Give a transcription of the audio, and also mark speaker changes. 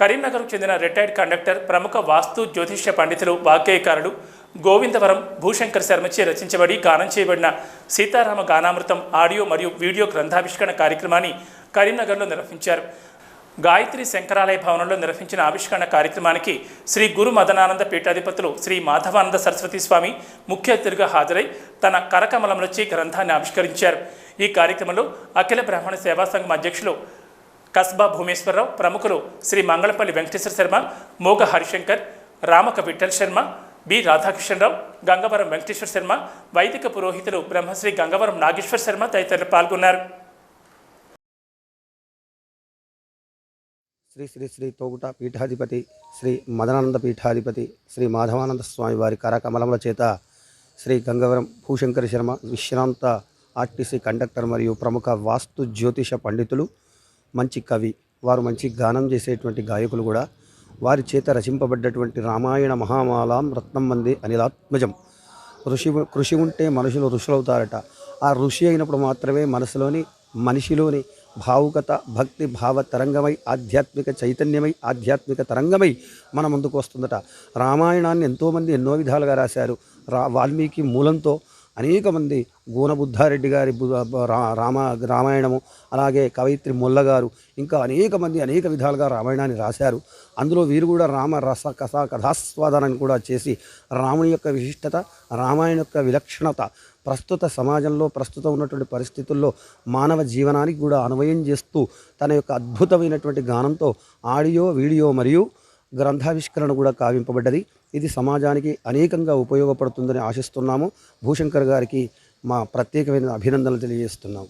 Speaker 1: కరీంనగర్కు చెందిన retired conductor ప్రముఖ వాస్తు జ్యోతిష్య పండితులు వాగ్గేయకారులు గోవిందవరం భూశంకర్ శర్మచే రచించబడి గానం చేయబడిన సీతారామ గానామృతం ఆడియో మరియు వీడియో గ్రంథావిష్కరణ కార్యక్రమాన్ని కరీంనగర్లో నిర్వహించారు. గాయత్రి శంకరాలయ భవనంలో నిర్వహించిన ఆవిష్కరణ కార్యక్రమానికి శ్రీ గురు మదనానంద పీఠాధిపతులు శ్రీ మాధవానంద సరస్వతి స్వామి ముఖ్య అతిథిగా హాజరై తన కరకమలంలోచి గ్రంథాన్ని ఆవిష్కరించారు. ఈ కార్యక్రమంలో అఖిల బ్రాహ్మణ సేవా సంఘం అధ్యక్షులు కస్బా భూమేశ్వరరావు ప్రముఖులు శ్రీ మంగళపల్లి వెంకటేశ్వర శర్మ మోగ హరిశంకర్ రామక విఠల్ శర్మ బి రాధాకృష్ణరావు గంగవరం వెంకటేశ్వర శర్మ వైదిక పురోహితులు బ్రహ్మశ్రీ గంగవరం నాగేశ్వర శర్మ తదితరులు పాల్గొన్నారు.
Speaker 2: శ్రీ శ్రీ శ్రీ తోగుట పీఠాధిపతి శ్రీ మదనానంద పీఠాధిపతి శ్రీ మాధవానంద స్వామి వారి కరకమలముల చేత శ్రీ గంగవరం భూశంకర శర్మ విశ్రాంత ఆర్టీసీ కండక్టర్ మరియు ప్రముఖ వాస్తు జ్యోతిష పండితులు మంచి కవి వారు మంచి గానం చేసేటువంటి గాయకులు కూడా వారి చేత రచింపబడ్డటువంటి రామాయణ మహామాలాం రత్నం మంది అనిలాత్మజం ఋషి కృషి ఉంటే మనుషులు ఋషులవుతారట. ఆ ఋషి అయినప్పుడు మాత్రమే మనసులోని మనిషిలోని భావుకత భక్తి భావ తరంగమై ఆధ్యాత్మిక చైతన్యమై ఆధ్యాత్మిక తరంగమై మన ముందుకు వస్తుందట. రామాయణాన్ని ఎంతోమంది ఎన్నో విధాలుగా రాశారు. రా వాల్మీకి మూలంతో అనేక మంది గోనబుద్ధారెడ్డి గారి రామ రామాయణము అలాగే కవయిత్రి మొల్లగారు ఇంకా అనేక మంది అనేక విధాలుగా రామాయణాన్ని రాశారు. అందులో వీరు కూడా రామ రస కథ కథాస్వాదనాన్ని కూడా చేసి రాముని యొక్క విశిష్టత రామాయణ యొక్క విలక్షణత ప్రస్తుత సమాజంలో ప్రస్తుతం ఉన్నటువంటి పరిస్థితుల్లో మానవ జీవనానికి కూడా అన్వయం చేస్తూ తన యొక్క అద్భుతమైనటువంటి గానంతో ఆడియో వీడియో మరియు గ్రంథావిష్కరణ కూడా కావింపబడ్డది. ఇది సమాజానికి అనేకంగా ఉపయోగపడుతుందని ఆశిస్తున్నాము. భూశంకర్ గారికి మా ప్రత్యేకమైన అభినందనలు తెలియజేస్తున్నాము.